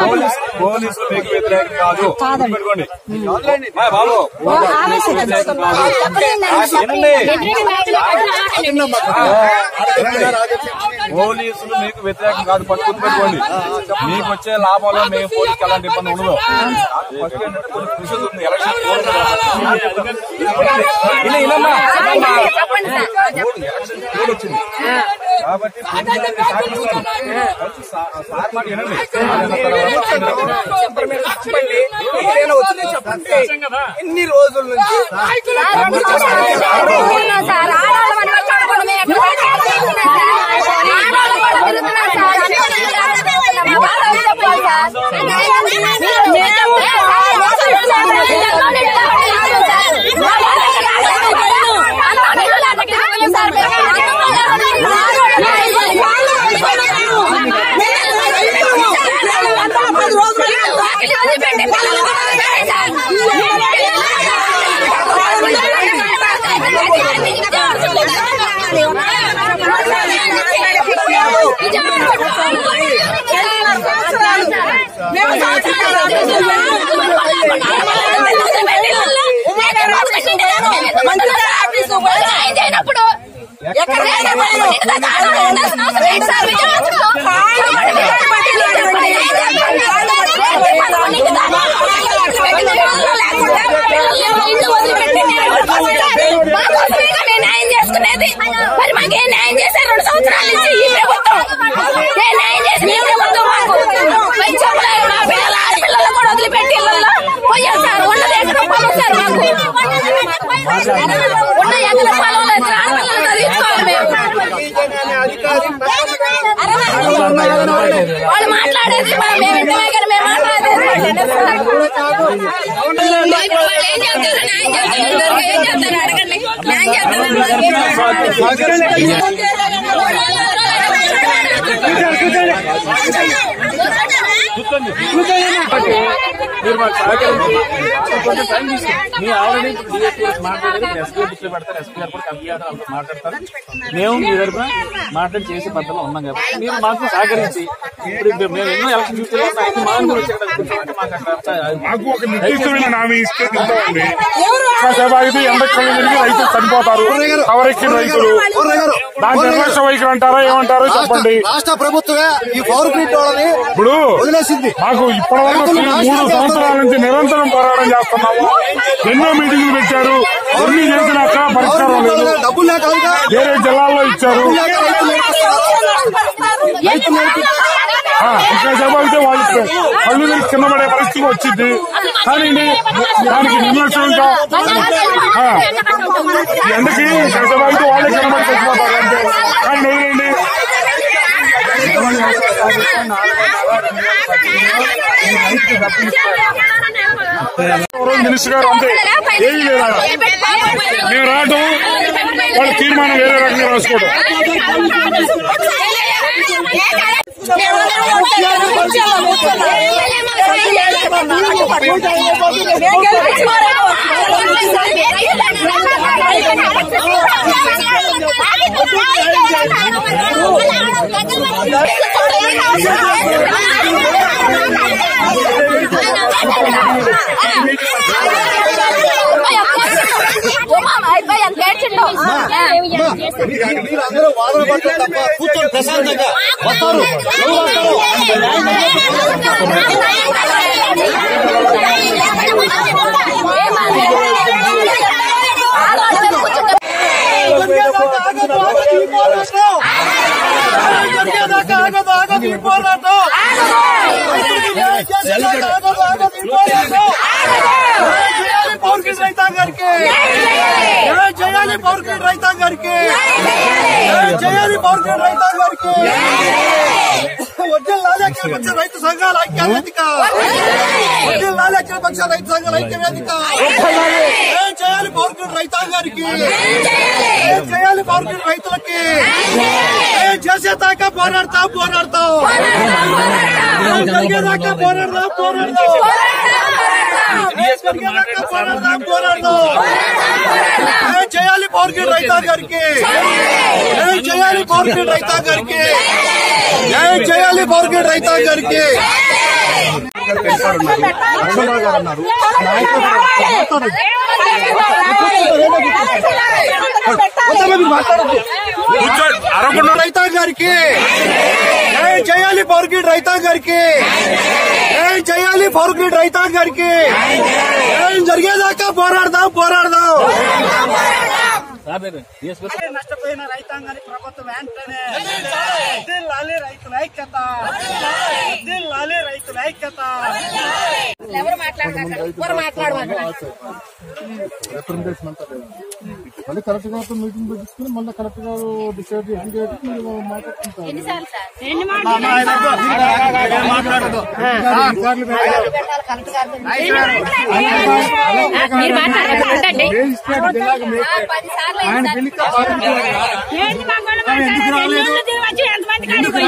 Police- పోలీసులు మీకు వ్యతిరేకం కాదు పెట్టుకోండి ఆ, బాబు వ్యతిరేకం కాదు పోలీసులు మీకు వ్యతిరేకం కాదు పట్టుకుని పెట్టుకోండి మీకు వచ్చే లాభంలో మేము పోలీసుకి ఎలాంటి ఇబ్బంది ఉండదు ఫస్ట్ ఏంటంటే కొన్ని కృషి ఉంది ఎలక్షన్ కోడ్ కదా. ఇలా ఇల్లమ్మా. కోడ్, ఎలక్షన్ కోడ్ వచ్చింది కాబట్టి ఎన్ని రోజుల నుంచి అయినప్పుడు చేసుకునేది మరి మాకేం న్యాయం చేశారు రెండు సంవత్సరాల నుంచి ఈ ప్రభుత్వం ఏ న్యాయం చేసిన ఈ ప్రభుత్వం మాకు మరి చెప్పలేదు మా పిల్లల ఆడపిల్లలు కూడా వదిలిపెట్టి ఇళ్ళల్లో పోయారు సార్ ఉన్నది ఎక్కడ పొలం సార్ మాకు ఉన్న ఎక్కడ పొలం లేదు ఆడపిల్లలు చదివించుకోవాలి మేము వాళ్ళు మాట్లాడేది మా- మేము వింటమే కానీ మేము మాట్లాడేది ఇప్పుడు వాళ్ళు ఏం చేస్తారు న్యాయం చేస్తారు ఏం చేస్తారు అడగండి మీరు సహకరించి కొంచెం టైం తీసుకోండి. మీ ఆల్రెడీ డిఎస్పీ మాట్లాడేది ఎస్పీ బుక్లు పెడతారు. ఎస్పీ గారు కూడా మాట్లాడతారు. మేము మీ తరఫున మాట్లాడి చేసే పద్ధతిలో ఉన్నాం కాబట్టి మీరు మాకు సహకరించి ఇప్పుడు మేము ఎన్నో ఎలక్షన్ మా అందరూ కూర్చోమంటే మాకు ఒక నిర్దిష్టమైన హామీ ఇస్తే తింటామండి రైతులు చనిపోతారు. ఎవరెక్కిన రైతులు. దాని నిర్లక్ష్య వైఖరి అంటారా ఏమంటారో చెప్పండి. రాష్ట్ర ప్రభుత్వమే ఈ పవర్ గ్రిడ్ వాళ్ళని ఇప్పుడు వదిలేసింది మాకు ఇప్పటి వరకు మూడు సంవత్సరాల నుంచి నిరంతరం పోరాటం చేస్తున్నాము. ఎన్నో మీటింగ్లు పెట్టారు. ఎన్ని చేసినాక పరిష్కారం లేదు. వేరే జిల్లాల్లో ఇచ్చారు. ఇంకా చెప్పాలంటే వాళ్ళకి కళ్ళు తిరిగి కింద పడే పరిస్థితి వచ్చింది. కానీ దానికి నిర్లక్ష్యంగా ఎందుకు చెప్పాలంటే వాళ్ళే కింద పడి చచ్చిపోతారు అంతే. కానీ మినిస్టర్ గారు అంతే ఏమీ లేదా? మేము రావటం వాళ్ళ తీర్మానం వేరే రకంగా రాసుకోవడం మేము మీరు అందరూ వాదన పడతారు తప్ప కూర్చొని ప్రశాంతంగా వస్తారు ఎవరు వస్తారు పౌర్కి రైతాంగానికి చేయాలి పౌర్కి రైతాంగానికి. చేయాలి పౌర్కి రైతాంగానికి. వడ్డీలు లాలేకే పక్ష రైతు సంఘాల ఐక్య వేదిక వడ్డీలు లాలేకే పక్ష రైతు సంఘాల ఐక్య వేదిక ఏం చేయాలి పౌర్కి రైతాంగానికి. ఏం చేయాలి. పౌర్కి రైతులకి. ఏం చేసేదాకా పోరాడతాం పోరాడతాం. జరిగేదాకా పోరాడదాం పోరాడదాం. ఏం జరిగేదాకా పోరాడదాం పోరాడదాం ఏం చేయాలి పౌర్కి రైతాంగానికి ఏం చేయాలి పౌర్కి రైతాంగానికి న్యాయం చేయాలి పవర్ గ్రిడ్ రైతాంగానికి. అరవకుండా రైతాంగానికి న్యాయం చేయాలి పవర్ గ్రిడ్ రైతాంగానికి. న్యాయం చేయాలి పవర్ గ్రిడ్ రైతాంగానికి. న్యాయం జరిగేదాకా పోరాడదాం పోరాడదాం. రాబోయే DSP నష్టపోయిన రైతాంగానికి ప్రభుత్వం వెంటనే లాలి రైతుల ఐక్యత లాలి రైతుల ఐక్యత రిప్రజెంటేషన్ అంతా లేదు. మళ్ళీ కలెక్టర్ గారితో మీటింగ్ పెట్టించుకుని మళ్ళీ కలెక్టర్ గారు డిసైడ్ చేసి మాట్లాడుకుంటాం ఆయన. వచ్చి ఎంతమంది పోయి?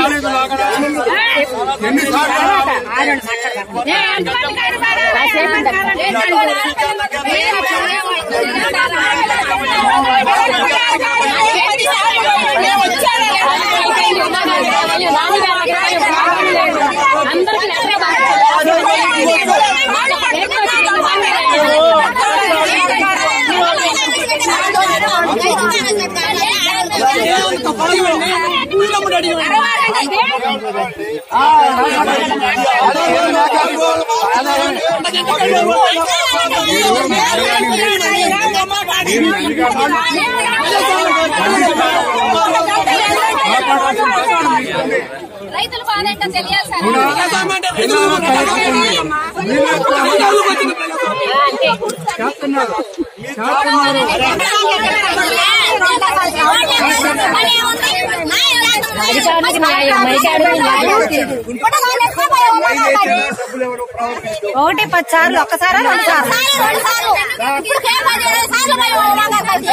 అందరికీ రైతులు బాధ ఏంటో తెలియాలి సార్ అధికారులకు న్యాయం అధికారులకు న్యాయం ఒకటి పది సార్లు ఒక్కసారా రెండు సార్లు. ఏం మాట్లాడటానికి